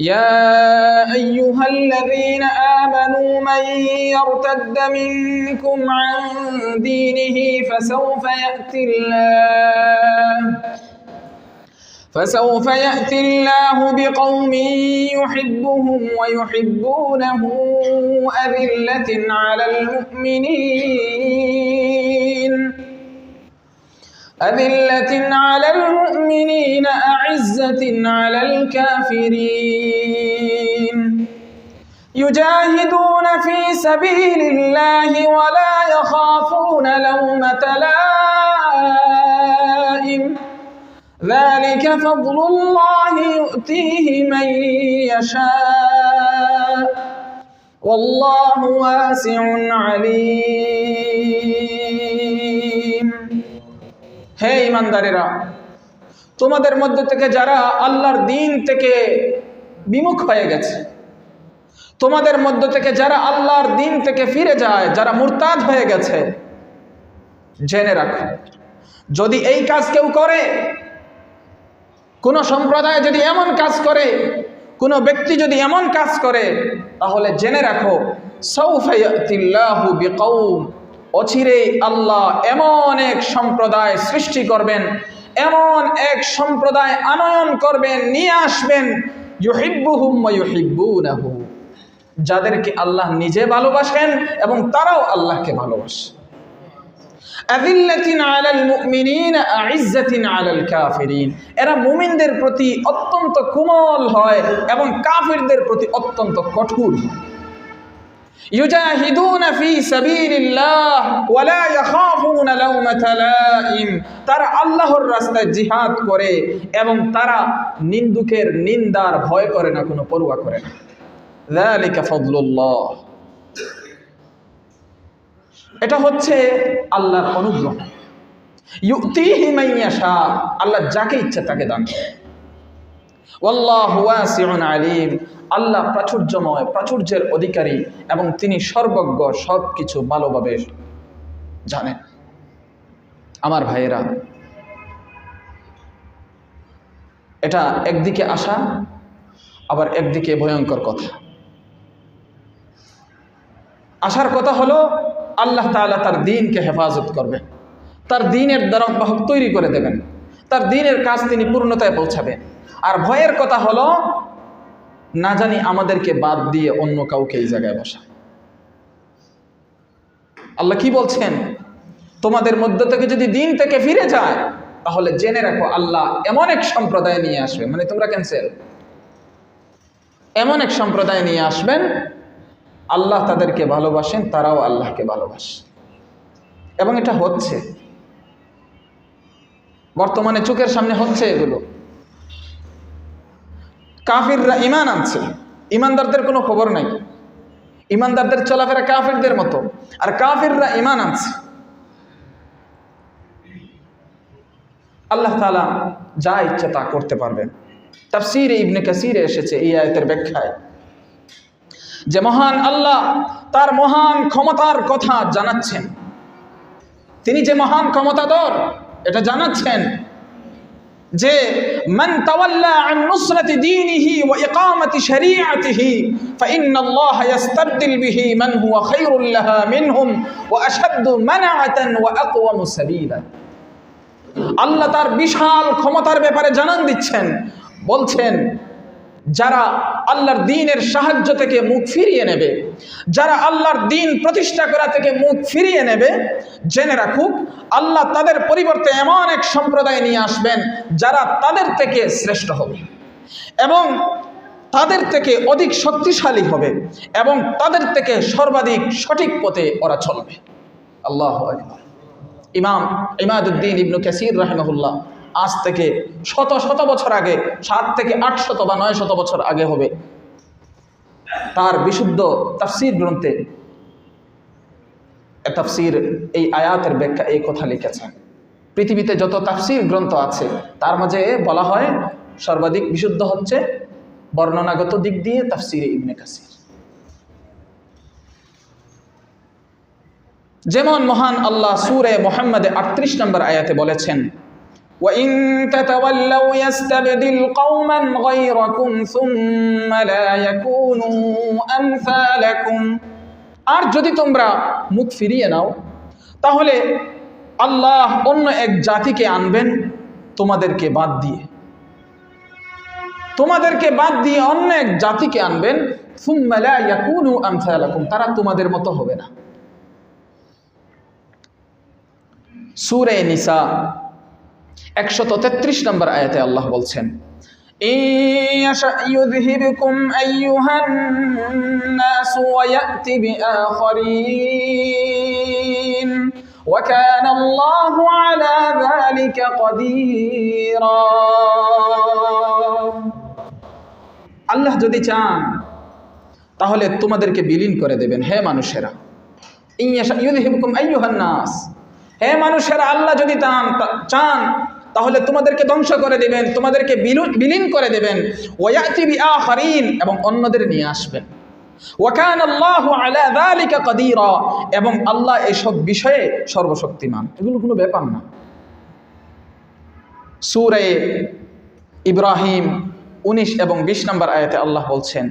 يا أيها الذين آمنوا من يرتد منكم عن دينه فسوف يأتي الله فسوف يأتي الله بقوم يحبهم ويحبونه أذلة على المؤمنين. أذلة على المؤمنين أعزة على الكافرين. يجاهدون في سبيل الله ولا يخافون لومة لائم. ذلك فضل الله يؤتيه من يشاء. والله واسع عليم. হে ইমানদারেরা, তোমাদের মধ্যে থেকে যারা আল্লাহর দিন থেকে বিমুখ হয়ে গেছে, তোমাদের মধ্য থেকে যারা আল্লাহর দিন থেকে ফিরে যায়, যারা মুরতাদ হয়ে গেছে, জেনে রাখো, যদি এই কাজ কেউ করে, কোন সম্প্রদায় যদি এমন কাজ করে, কোন ব্যক্তি যদি এমন কাজ করে, তাহলে জেনে রাখো সৌফাইয়াতিল্লাহু বিকৌম অচিরেই আল্লাহ এমন এক সম্প্রদায় সৃষ্টি করবেন, এমন এক সম্প্রদায় আনয়ন করবেন, নিয়ে আসবেন যাদেরকে আল্লাহ নিজে ভালোবাসেন এবং তারাও আল্লাহকে ভালোবাসে। আদিল্লাতিন আলাল মুমিনিন, আইজ্জাতিন আলাল কাফিরিন। এরা মুমিনদের প্রতি অত্যন্ত কোমল হয় এবং কাফিরদের প্রতি অত্যন্ত কঠোর। হয় ইউজাহিদুন ফি সাবিলিল্লাহ ওয়ালা ইয়াখাফুনা লাওমাতা লাইম তারা আল্লাহর রাস্তায় জিহাদ করে এবং তারা নিন্দুকের নিন্দার ভয় করে না, কোনো পরোয়া করে না। যালিকা ফাদলুল্লাহ। এটা হচ্ছে আল্লাহর অনুগ্রহ। ইউতিহি মাইয়াশা আল্লাহ যাকে ইচ্ছা তাকে দান করে। আল্লাহ প্রাচুর্যময়, প্রাচুর্যের অধিকারী এবং তিনি সর্বজ্ঞ সব কিছু ভালোভাবে জানেন। আমার ভাইয়েরা, এটা একদিকে আসা আবার একদিকে ভয়ঙ্কর কথা। আসার কথা হলো, আল্লাহ তাআলা তার দিনকে হেফাজত করবেন। তার দিনের দ্বারা তৈরি করে দেবেন। তার দিনের কাজ তিনি পূর্ণতায় পৌঁছাবেন আর ভয়ের কথা হলো, না জানি আমাদেরকে বাদ দিয়ে অন্য কাউকে এই জায়গায় বসা আল্লাহ কি বলছেন? তোমাদের মধ্য থেকে যদি দিন থেকে ফিরে যায়, তাহলে জেনে রাখো, আল্লাহ এমন এক সম্প্রদায় নিয়ে আসবে মানে তোমরা ক্যান্সেল এমন এক সম্প্রদায় নিয়ে আসবেন, আল্লাহ তাদেরকে ভালোবাসেন, তারাও আল্লাহকে ভালোবাসে। এবং এটা হচ্ছে বর্তমানে চোখের সামনে হচ্ছে এগুলো। কাফিররা ইমান আনছে। ইমানদারদের কোনো খবর নাই। ইমানদারদের চলাফেরা কাফিরদের মতো। আর কাফিররা ইমান আনছে। আল্লাহ তালা যা ইচ্ছা তা করতে পারবেন। তাফসিরে ইবনে কাসিরে এসেছে এই আয়তের ব্যাখ্যায় যে মহান আল্লাহ তার মহান ক্ষমতার কথা জানাচ্ছেন। তিনি যে মহান ক্ষমতাধর এটা জানাচ্ছেন যে, মান তাওয়াল্লা আন নুসরাতি দীনিহি ওয়া ইকামাতি শারিআতিহি ফাইন্নাল্লাহ ইয়াস্তাবদিল বিহি মান হুয়া খায়রুল লাহা মিনহুম ওয়া আশাদ্দু মানআতান ওয়া আকওয়ামু সাবীলা। আল্লাহ তার বিশাল ক্ষমতার ব্যাপারে জানান দিচ্ছেন, বলছেন যারা আল্লাহর দিনের সাহায্য থেকে মুখ ফিরিয়ে নেবে, যারা আল্লাহর দিন প্রতিষ্ঠা করা থেকে মুখ ফিরিয়ে নেবে, জেনে রাখুক, আল্লাহ তাদের পরিবর্তে এমন এক সম্প্রদায় নিয়ে আসবেন যারা তাদের থেকে শ্রেষ্ঠ হবে এবং তাদের থেকে অধিক শক্তিশালী হবে এবং তাদের থেকে সর্বাধিক সঠিক পথে ওরা চলবে। আল্লাহ ইমাম ইমাদুদ্দিন ইবনু কাসির রাহেমাহুল্লাহ আজ থেকে শত শত বছর আগে, সাত থেকে আট শত বা নয় শত বছর আগে হবে। তার বিশুদ্ধ তাফসির গ্রন্থে তাফসির, এই আয়াতের ব্যাখ্যা এই কথা লিখেছেন পৃথিবীতে যত তাফসির গ্রন্থ আছে, তার মাঝে বলা হয়, সর্বাধিক বিশুদ্ধ হচ্ছে বর্ণনাগত দিক দিয়ে তাফসিরে ইবনে কাসির। যেমন মহান আল্লাহ সুরে মোহাম্মদে আটত্রিশ নম্বর আয়াতে বলেছেন وإن تتولوا يستبدل قوما غيركم ثم لا يكونوا أمثالكم আর যদি তোমরা মুখ ফিরিয়ে নাও তাহলে আল্লাহ অন্য এক জাতিকে আনবেন তোমাদেরকে বাদ দিয়ে তোমাদেরকে বাদ দিয়ে অন্য এক জাতিকে আনবেন সুম্মা লা ইয়াকুনু আমসালাকুম তারা তোমাদের মতো হবে না সূরা নিসা একশত তেত্রিশ নম্বর আয়াতে আল্লাহ বলছেন আল্লাহ যদি চান, তাহলে তোমাদেরকে বিলীন করে দেবেন, হে মানুষেরা। ইয়া ইউদিহিবকুম আইয়ুহান নাস হে মানুষেরা, আল্লাহ যদি চান চান তাহলে তোমাদেরকে ধ্বংস করে দেবেন তোমাদেরকে বিলু- বিলীন করে দেবেন ওয়ায়াতি বিআখারিন এবং অন্যদের নিয়ে আসবেন ওয়াকান আল্লাহু আলা যালিকা কাদিরা এবং আল্লাহ এসব বিষয়ে সর্বশক্তিমান এগুলো কোনো ব্যাপার না সূরা ইব্রাহিম উনিশ এবং বিশ নম্বর আয়াতে আল্লাহ বলছেন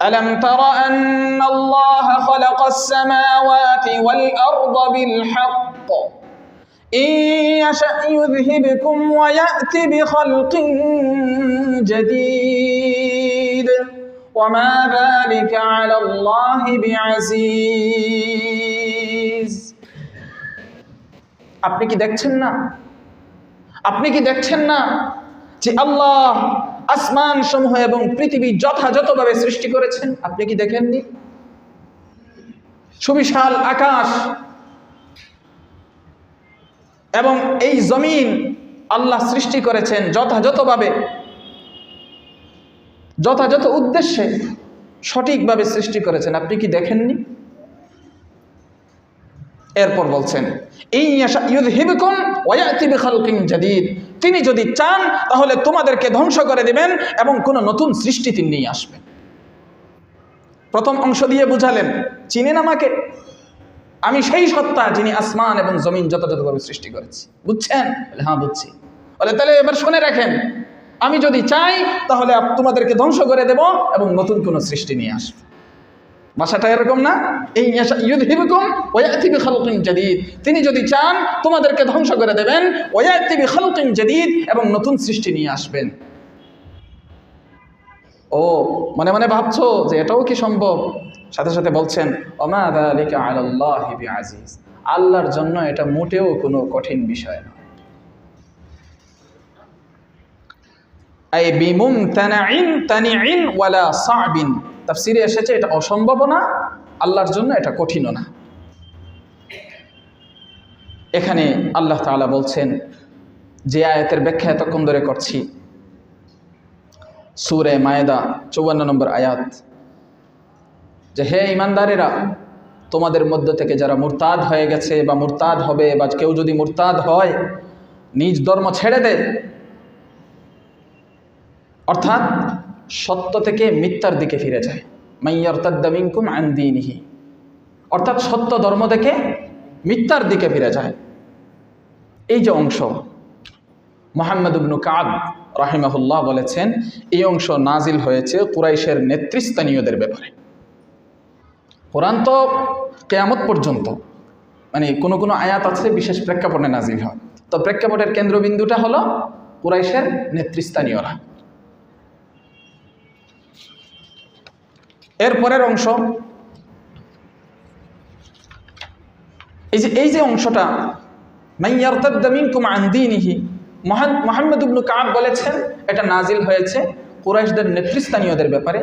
ألم تر أن الله خلق السماوات والأرض بالحق إن يشأ يذهبكم ويأت بخلق جديد وما ذلك على الله بعزيز আপনি কি দেখছেন না আপনি কি দেখছেন না যে আল্লাহ আসমান সমূহ এবং পৃথিবী যথাযথভাবে সৃষ্টি করেছেন আপনি কি দেখেননি সুবিশাল আকাশ এবং এই জমিন আল্লাহ সৃষ্টি করেছেন যথাযথভাবে, যথাযথ উদ্দেশ্যে সঠিকভাবে সৃষ্টি করেছেন। আপনি কি দেখেননি? এরপর বলছেন তিনি যদি চান, তাহলে তোমাদেরকে ধ্বংস করে দিবেন এবং কোনো নতুন সৃষ্টি তিনি নিয়ে আসবেন। প্রথম অংশ দিয়ে বুঝালেন, চিনেন আমাকে? আমি সেই সত্তা যিনি আসমান এবং জমিন যথাযথভাবে সৃষ্টি করেছি। বুঝছেন? হ্যাঁ বুঝছি। বলে, তাহলে এবার শুনে রাখেন, আমি যদি চাই, তাহলে তোমাদেরকে ধ্বংস করে দেব এবং নতুন কোনো সৃষ্টি নিয়ে আসব। ভাষাটা এরকম না? এই জাদীদ। তিনি যদি চান, তোমাদেরকে ধ্বংস করে দেবেন, ওয়ায়াতি বিখালকিন জাদীদ এবং নতুন সৃষ্টি নিয়ে আসবেন। ও, মনে মনে ভাবছ যে এটাও কি সম্ভব? সাথে সাথে বলছেন, ওমা যালিকা আলাল্লাহি বিআজিজ আল্লাহর জন্য এটা মোটেও কোনো কঠিন বিষয় নয়। তাফসিরে এসেছে, এটা অসম্ভব না, আল্লাহর জন্য এটা কঠিনও না। এখানে আল্লাহ তাআলা বলছেন, যে আয়াতের ব্যাখ্যা এতক্ষণ ধরে করছি, সুরে মায়েদা চৌবান্ন নম্বর আয়াত। যে হে ইমানদারেরা, তোমাদের মধ্য থেকে যারা মুরতাদ হয়ে গেছে বা মুরতাদ হবে বা কেউ যদি মুরতাদ হয়, নিজ ধর্ম ছেড়ে দেয় অর্থাৎ সত্য থেকে মিথ্যার দিকে ফিরে যায়। মাইয়ারতাদ্দামিনকুম আন্দিনিহি অর্থাৎ সত্য ধর্ম থেকে মিথ্যার দিকে ফিরে যায়। এই যে অংশ, মোহাম্মদ ইবনু কাব রাহিমাহুল্লাহ বলেছেন, এই অংশ নাজিল হয়েছে কুরাইশের নেতৃস্থানীয়দের ব্যাপারে। কোরআন তো কেয়ামত পর্যন্ত মানে কোনো কোনো আয়াত আছে বিশেষ প্রেক্ষাপটে নাজিল হয়। তো প্রেক্ষাপটের কেন্দ্রবিন্দুটা হলো কুরাইশের নেতৃস্থানীয়রা। এর পরের অংশ, এই যে এই যে অংশটা মাইয়ারতাদ্দামিনকুম আন্দিনিহি মহান, মোহাম্মদ ইবনু কাব বলেছেন, এটা নাজিল হয়েছে কুরাইশদের নেতৃস্থানীয়দের ব্যাপারে।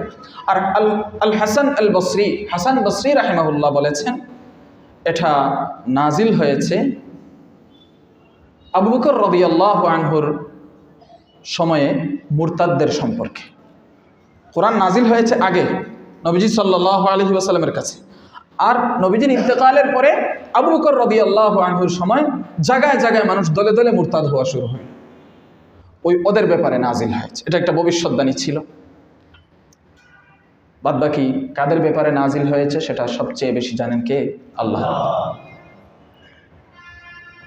আর আল আল হাসান আল বসরি, হাসান বসরি রাহেমাহুল্লাহ বলেছেন, এটা নাজিল হয়েছে আবু বকর রদিয়াল্লাহ আনহুর সময়ে মুরতাদদের সম্পর্কে। কোরআন নাজিল হয়েছে আগে নবীজি সাল্লাহ আলহি ওয়াসাল্লামের কাছে। আর নবীজির ইন্তেকালের পরে আবু বকর রদি আল্লাহ আনহুর সময় জায়গায় জায়গায় মানুষ দলে দলে মুরতাদ হওয়া শুরু হয়। ওই ওদের ব্যাপারে নাজিল হয়েছে। এটা একটা ভবিষ্যৎবাণী ছিল। বাদ বাকি কাদের ব্যাপারে নাজিল হয়েছে সেটা সবচেয়ে বেশি জানেন কে? আল্লাহ।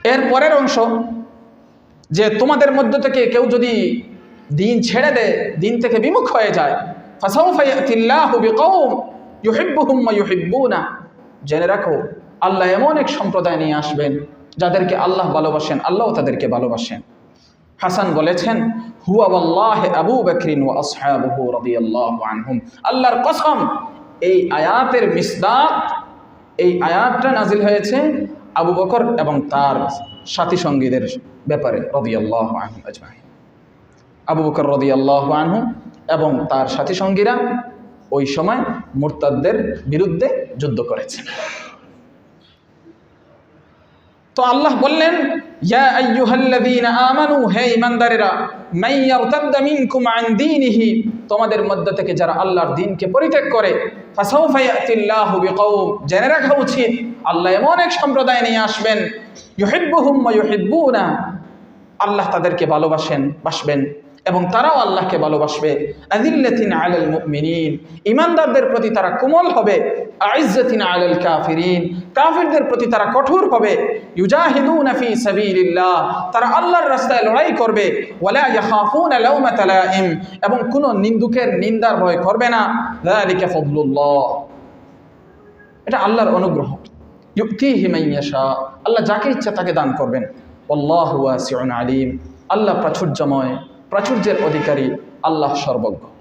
এর পরের অংশ, যে তোমাদের মধ্য থেকে কেউ যদি দিন ছেড়ে দেয়, দিন থেকে বিমুখ হয়ে যায় জেনে রাখো, আল্লাহ এমন এক সম্প্রদায় নিয়ে আসবেন যাদেরকে আল্লাহ ভালোবাসেন আল্লাহও তাদেরকে ভালোবাসেন। হাসান বলেছেন, হুয়া ওয়াল্লাহি আবু বকরিন ওয়া আসহাবুহু রাদিয়াল্লাহু আনহুম। আল্লাহর কসম, এই আয়াতের মিসদাক, এই আয়াতটা নাজিল হয়েছে আবু বকর এবং তার সাথী সঙ্গীদের ব্যাপারে রাদিয়াল্লাহু আনহুম আজমাইন। আবু বকর রাদিয়াল্লাহু আনহু এবং তার সাথী সঙ্গীরা ওই সময় মুরতাদদের বিরুদ্ধে যুদ্ধ করেছেন তো আল্লাহ বললেন ইয়া আইয়ুহাল্লাযীনা আমানু, হে ঈমানদারেরা, মান ইয়ারতাদ্দা মিনকুম আন দীনিহি, তোমাদের মধ্য থেকে যারা আল্লাহর দ্বীনকে পরিত্যাগ করে, ফাসাউফা ইয়াতিল্লাহু বিকওম, জেনে রাখা উচিত, আল্লাহ এমন এক সম্প্রদায় নিয়ে আসবেন, ইউহিব্বুহুম ওয়া ইউহিব্বুনা, আল্লাহ তাদেরকে ভালোবাসেন, বাসবেন। এবং তারাও আল্লাহকে ভালোবাসবে। আদিল্লাতিন আলাল মুমিনিন। ইমানদারদের প্রতি তারা কোমল হবে। আইজ্জাতিন আলাল কাফিরিন। কাফিরদের প্রতি তারা কঠোর হবে। ইউজাহিদুনা ফি সাবিলিল্লাহ। তারা আল্লাহর রাস্তায় লড়াই করবে। ওয়ালা ইয়াখাফুনা লাউমাতা লাইম এবং কোনো নিন্দুকের নিন্দার ভয় করবে না। যালিকা ফাদলুল্লাহ। এটা আল্লাহর অনুগ্রহ। ইউতিহি মান ইয়াশা। আল্লাহ যাকে ইচ্ছা তাকে দান করবেন। আল্লাহু ওয়াসিউন আলিম। আল্লাহ প্রাচুর্যময়। প্রাচুর্যের অধিকারী আল্লাহ সর্বজ্ঞ।